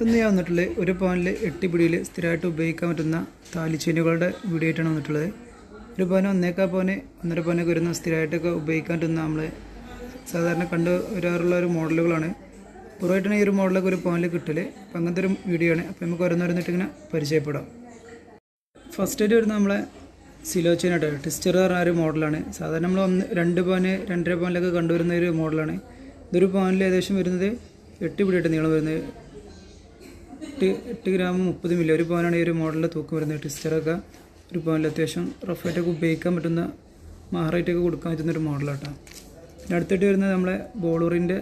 ഇന്ന് ഞാൻ വന്നിട്ടുള്ളത് ഒരു പവനിൽ എട്ട് പിടിയിൽ സ്ഥിരമായിട്ട് ഉപയോഗിക്കാൻ പറ്റുന്ന താലിച്ചേനുകളുടെ വീഡിയോ വന്നിട്ടുള്ളത്. ഒരു പവന് ഒന്നേക്കാ പവന് ഒന്നര പവനൊക്കെ വരുന്ന സ്ഥിരമായിട്ടൊക്കെ ഉപയോഗിക്കാൻ പറ്റുന്ന നമ്മൾ സാധാരണ കണ്ടു വരാറുള്ള ഒരു മോഡലുകളാണ്. പുറമായിട്ടാണ് ഈ ഒരു മോഡലൊക്കെ ഒരു പവനിൽ കിട്ടൽ അപ്പം അങ്ങനത്തെ ഒരു വീഡിയോ ആണ് അപ്പോൾ നമുക്ക് ഓരോന്നോരോന്നിട്ട് ഇങ്ങനെ പരിചയപ്പെടാം. ഫസ്റ്റ് ആയിട്ട് വരുന്ന നമ്മളെ സിലോച്ചേനായിട്ട് ടിസ്റ്റർ പറഞ്ഞ ഒരു മോഡലാണ്. സാധാരണ നമ്മൾ ഒന്ന് രണ്ട് പവന് രണ്ടര പവനിലൊക്കെ കണ്ടുവരുന്ന ഒരു മോഡലാണ്. ഇതൊരു പവനിൽ ഏകദേശം വരുന്നത് എട്ട് പിടിയായിട്ട് നീളം വരുന്നത്. എട്ട് എട്ട് ഗ്രാം മുപ്പത് മില്ലി ഒരു പവനാണ് ഈ ഒരു മോഡലിൽ തൂക്കം വരുന്നത് ട്വിസ്റ്ററൊക്കെ ഒരു പവനിൽ അത്യാവശ്യം റഫായിട്ടൊക്കെ ഉപയോഗിക്കാൻ പറ്റുന്ന മാറായിട്ടൊക്കെ കൊടുക്കാൻ പറ്റുന്ന ഒരു മോഡലാട്ടോ പിന്നെ അടുത്തിട്ട് വരുന്നത് നമ്മളെ ബോളറിന്റെ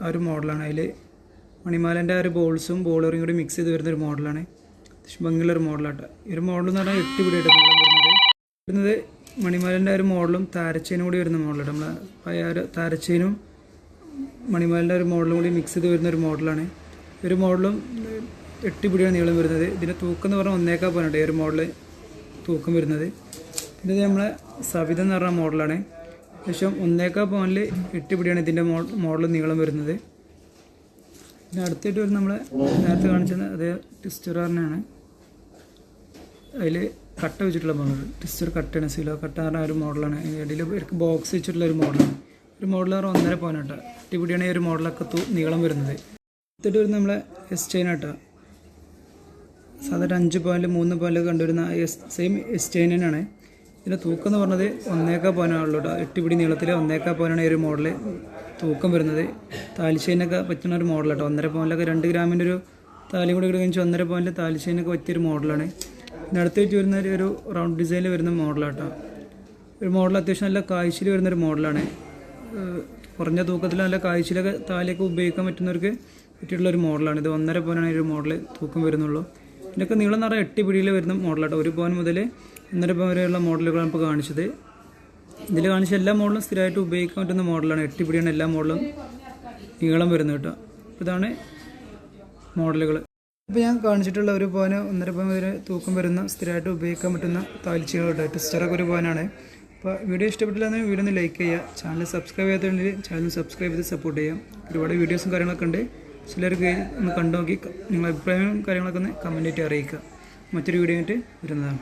ആ ഒരു മോഡലാണ് അതിൽ മണിമാലന്റെ ആ ഒരു ബോൾസും ബോളറും കൂടി മിക്സ് ചെയ്ത് വരുന്ന ഒരു മോഡലാണ് അത്യാവശ്യം ഭംഗിയുള്ള ഒരു മോഡലാട്ടോ ഈ ഒരു മോഡൽ എന്ന് പറഞ്ഞാൽ എട്ട് പിടിയായിട്ട് നീളം വരുന്നത് വരുന്നത് മണിമാലന്റെ ആ ഒരു മോഡലും താരച്ചേനും കൂടി വരുന്ന മോഡലാണ് നമ്മളെ പഴയ ഒരു താരച്ചേനും മണിമാലിന്റെ ഒരു മോഡലും കൂടി മിക്സ് ചെയ്ത് വരുന്ന ഒരു മോഡലാണ് ഒരു മോഡലും എട്ട് പിടിയാണ് നീളം വരുന്നത്. ഇതിന്റെ തൂക്കം എന്ന് പറഞ്ഞാൽ ഒന്നേക്കാൾ പോകുന്നുണ്ട് ഈ ഒരു മോഡൽ തൂക്കം വരുന്നത്. പിന്നെ ഇത് നമ്മളെ സവിത എന്ന് പറഞ്ഞ മോഡലാണ് ഏകദേശം ഒന്നേക്കാൾ പോകാനിൽ എട്ട് പിടിയാണ് ഇതിന്റെ മോഡൽ നീളം വരുന്നത്. പിന്നെ അടുത്തായിട്ട് വരുന്ന നമ്മളെ നേരത്തെ കാണിച്ചത് അതേ ടിസ്റ്റർ പറഞ്ഞാണ് അതിൽ കട്ട വെച്ചിട്ടുള്ള മോഡൽ ടിസ്റ്റർ കട്ടാണ് സിലോ കട്ട പറഞ്ഞ ഒരു മോഡലാണ് ഇടയിൽ ഇവർക്ക് ബോക്സ് വെച്ചിട്ടുള്ള ഒരു മോഡലാണ് ഒരു മോഡൽ പറഞ്ഞാൽ ഒന്നര പോകാനാട്ടോ പിടിയാണ് ഈ ഒരു മോഡലൊക്കെ നീളം വരുന്നത്. അടുത്തിട്ട് വരുന്ന നമ്മളെ എസ് ആട്ടോ സാധാരണ അഞ്ച് പോയിന്റ് മൂന്ന് പോയിന്റ് കണ്ടുവരുന്ന സെയിം എസ്റ്റേനാണ് ഇതിന്റെ തൂക്കം എന്ന് പറഞ്ഞത് ഒന്നേക്കാ പോയിനാണുള്ളൂ കേട്ടോ എട്ട് പിടി നീളത്തിൽ ഒന്നേക്കാ പോയിനാണ് ഈ ഒരു മോഡൽ തൂക്കം വരുന്നത്. താലിശേനൊക്കെ പറ്റുന്ന ഒരു മോഡലാട്ടോ ഒന്നര പോയിന്റിലൊക്കെ രണ്ട് ഗ്രാമിന്റെ ഒരു താലി കൂടി കഴിഞ്ഞ് ഒന്നര പോയിന്റ് താലിശേനൊക്കെ പറ്റിയൊരു മോഡലാണ് പിന്നെ അടുത്തായിട്ട് വരുന്ന ഒരു- റൗണ്ട് ഡിസൈനിൽ വരുന്ന മോഡലാട്ടോ ഒരു മോഡൽ അത്യാവശ്യം നല്ല കാഴ്ചയിൽ വരുന്ന ഒരു മോഡലാണ് കുറഞ്ഞ തൂക്കത്തിൽ നല്ല കാഴ്ചയിലൊക്കെ താലിയൊക്കെ ഉപയോഗിക്കാൻ പറ്റുന്നവർക്ക് പറ്റിയിട്ടുള്ള ഒരു മോഡലാണ് ഇത് ഒന്നര ഈ ഒരു മോഡൽ തൂക്കം വരുന്നുള്ളൂ. ഇതിനൊക്കെ നീളം നിറയെ എട്ട് പിടിയിൽ വരുന്ന മോഡലാണ് ഒരു പവൻ മുതൽ ഒന്നര പവൻ വരെയുള്ള മോഡലുകളാണ് ഇപ്പോൾ കാണിച്ചത്. ഇതിൽ കാണിച്ച എല്ലാ മോഡലും സ്ഥിരമായിട്ട് ഉപയോഗിക്കാൻ പറ്റുന്ന മോഡലാണ്. എട്ട് പിടിയാണ് എല്ലാ മോഡലും നീളം വരുന്നത് കേട്ടോ. ഇതാണ് മോഡലുകൾ ഇപ്പോൾ ഞാൻ കാണിച്ചിട്ടുള്ള ഒരു പവന് ഒന്നര പവൻ വരെ തൂക്കം വരുന്ന സ്ഥിരമായിട്ട് ഉപയോഗിക്കാൻ പറ്റുന്ന താലിച്ചുകൾ കേട്ടോ. ടെസ്റ്ററൊക്കെ ഒരു പവനാണ്. അപ്പോൾ വീഡിയോ ഇഷ്ടപ്പെട്ടില്ലാന്ന് വീഡിയോ ഒന്ന് ലൈക്ക് ചെയ്യുക. ചാനൽ സബ്സ്ക്രൈബ് ചെയ്യാത്തതുണ്ടെങ്കിൽ ചാനൽ സബ്സ്ക്രൈബ് ചെയ്ത് സപ്പോർട്ട് ചെയ്യാം ഒരുപാട് വീഡിയോസും കാര്യങ്ങളൊക്കെ ഉണ്ട്. ചിലർക്ക് ഒന്ന് കണ്ടു നോക്കി നിങ്ങളുടെ അഭിപ്രായവും കാര്യങ്ങളൊക്കെ ഒന്ന് കമന്റായിട്ട് അറിയിക്കുക. മറ്റൊരു വീഡിയോ ആയിട്ട് വരുന്നതാണ്.